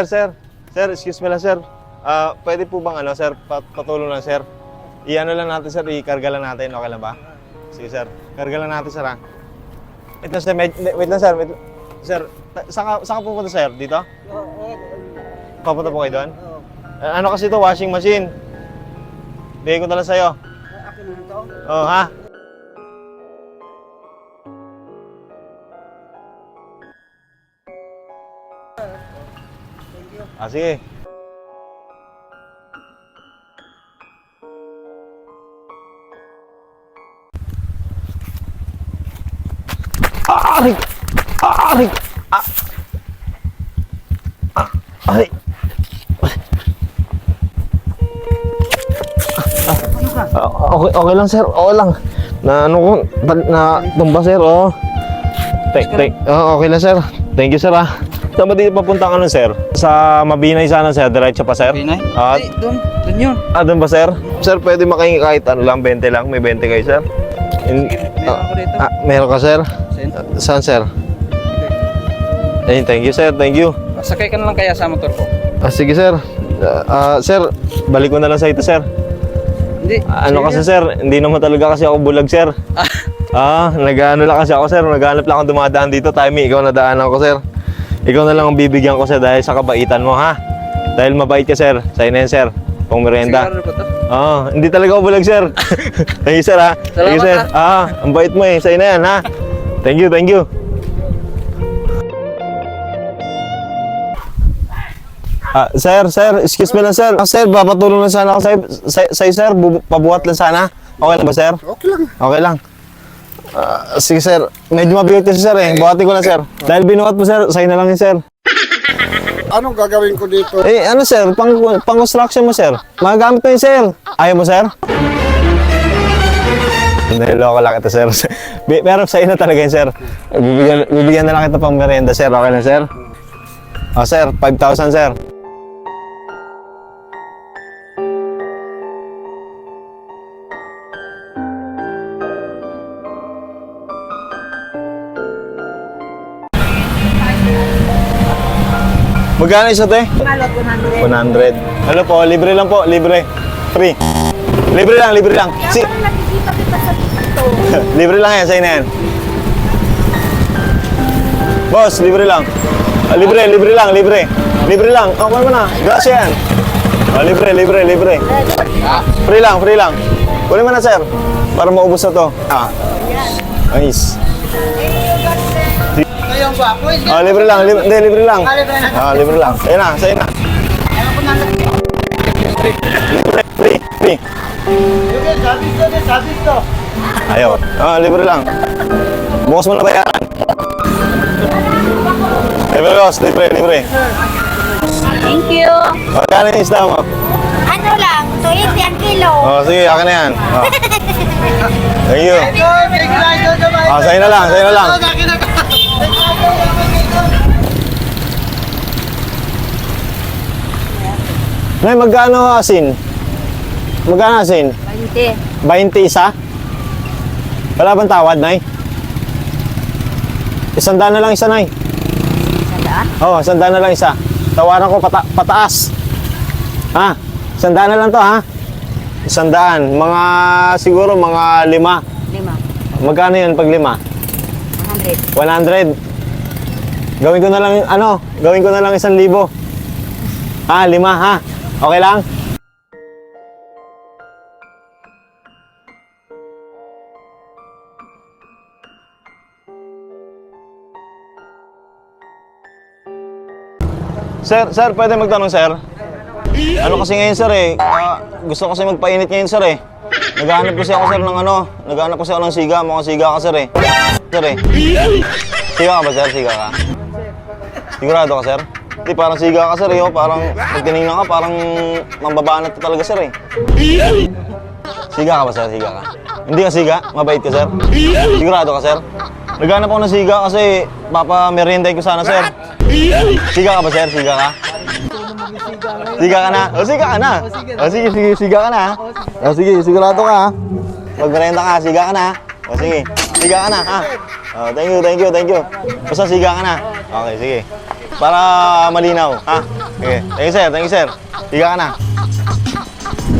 Sir, sir. Sir, excuse me lang, sir. Ah, pwede po bang ano, sir, pat patulong lang, sir. I-ano lang natin, sir, i-karga lang natin, okay lang ba? Sige, sir. Karga lang natin, sir, ha? Wait lang, sir. Wait lang, sir. Wait lang. Sir, ta- saan ka, saan ka pupunta, sir? Dito? Papunta po kayo doon? Ah, ano kasi ito, washing machine. Bigay ko na lang sa'yo. Akin na to. Oh, ha? Ah, sige. Ah, aray! Ah, aray! Ah! Ah, aray! Ah, okay, okay lang sir, okay lang. Na ano ko, na tumba sir, oh. Tek, tek. Oh, okay lang sir. Thank you sir ah. Saan ba dito papunta ka nun sir? Sa Mabinay sana sir, diretso pa sir? Pinay? Ah, Hindi, doon. Doon yun. ah, doon ba sir? Sir, pwede makahingi kahit ano lang, 20 lang. May 20 kayo sir? In, Meron ako dito. ah, meron ka sir? Send. Ah, Saan sir? Eh, thank you sir, thank you. Sakay ka na lang kaya sa motor ko. Ah, sige sir. Ah, ah, sir, balik ko na lang sa ito sir. Hindi. Ano kasi sir, hindi naman talaga kasi ako bulag sir. Ah, nag-ano lang kasi ako sir, naghanap lang ako dumadaan dito. Timing, ikaw nadaanan ko sir. Ikaw na lang ang bibigyan ko sir dahil sa kabaitan mo ha. Dahil mabait ka sir, sa'yo na yan sir. Pang merienda. Siguro ko to. Oo, hindi talaga ako bulag sir. thank you sir ha. Thank you sir. Salamat, Ah, ang bait mo eh, sa'yo na yan ha. Thank you, thank you. Ah, sir, sir, excuse me lang sir. Ah, sir, papatulong lang sana ako sa'yo, sa'yo, sa'yo, sir. Bu- pabuhat lang sana. Okay lang ba sir? Okay lang. Okay lang. Ah, sige sir, medyo mabigat kasi sir eh. Buhatin ko lang sir. Dahil binuhat mo sir, sa'yo na lang yun sir. Anong gagawin ko dito? Eh ano sir, pang, pang construction mo sir. Magagamit ko yun sir. Ayaw mo sir? Niloko lang kita sir. Pero sa'yo na talaga yun sir. Bibigyan, bibigyan na lang kita pang merienda sir. Okay na sir? Oh sir, 5,000 sir. Magkano isa te? 100. Ano po, libre lang po, libre. Free. Libre lang, libre lang. Si Kaya nakikita kita sa TikTok. libre lang yan, sa'yo na yan. Boss, libre lang. Ah, libre, libre lang, libre. Libre lang. Oh, mo na. Gracias yan. Oh, libre, libre, libre. Free lang, free lang. Kunin mo na, sir. Para maubos na to. Ah. Nice. Ba? Pwede. Ah, libre lang, libre, hindi, libre lang. libre na. Ah, libre lang. Ayun na, sa'yo na. Libre, free, free. Sabis to, sabis to. Ayaw. Ah, libre lang. Bukas mo na bayaran. Libre, boss. Libre, libre. Thank you. Magkano yung isda mo? Ano lang, 20 ang kilo. Oh, sige, akin na yan. Oh. Thank you. Ah, sa'yo na lang, sa'yo na lang. Nay, magkano asin? Magkano asin? 20. 20 isa? Wala bang tawad, Nay? Isang daan na lang isa, Nay. Sandaan? Oo, oh, isang daan na lang isa. Tawaran ko pata pataas. Ha? Isang daan na lang to, ha? Isang daan. Mga, siguro, mga lima. Lima. Magkano yun pag lima? 100. 100. Gawin ko na lang, ano, gawin ko na lang isang libo. Ha, lima, ha? Okay lang? Sir, sir, pwede magtanong, sir? Ano kasi ngayon, sir, eh? ah, gusto ko kasi magpainit ngayon, sir, eh. Naghahanap kasi ako, sir, ng ano. Naghahanap kasi ako ng siga. Mukhang siga ka, sir, eh. Sir, eh. Siga ka ba, sir? Siga ka? Sigurado ka, sir? Hindi, parang siga ka, sir, eh. oh. Parang, pag tinignan ka, parang mambabanat ka talaga, sir, eh. Siga ka ba, sir? Siga ka? Hindi ka siga? Mabait ka, sir? Sigurado ka, sir? Naghanap ako ng siga kasi papa merienday ko sana, sir. Siga ka ba, sir? Siga ka? Siga ka na? O, siga ka na. O, sige, sige, siga ka na. O, sige, sigurado ka? Magmerenda ka, siga ka na. O, sige, siga ka na, ha? O, thank you, thank you, thank you. Basta siga ka na. Okay, sige. Para malinaw, ha? Okay. Thank you, sir. Thank you, sir. Higa ka na.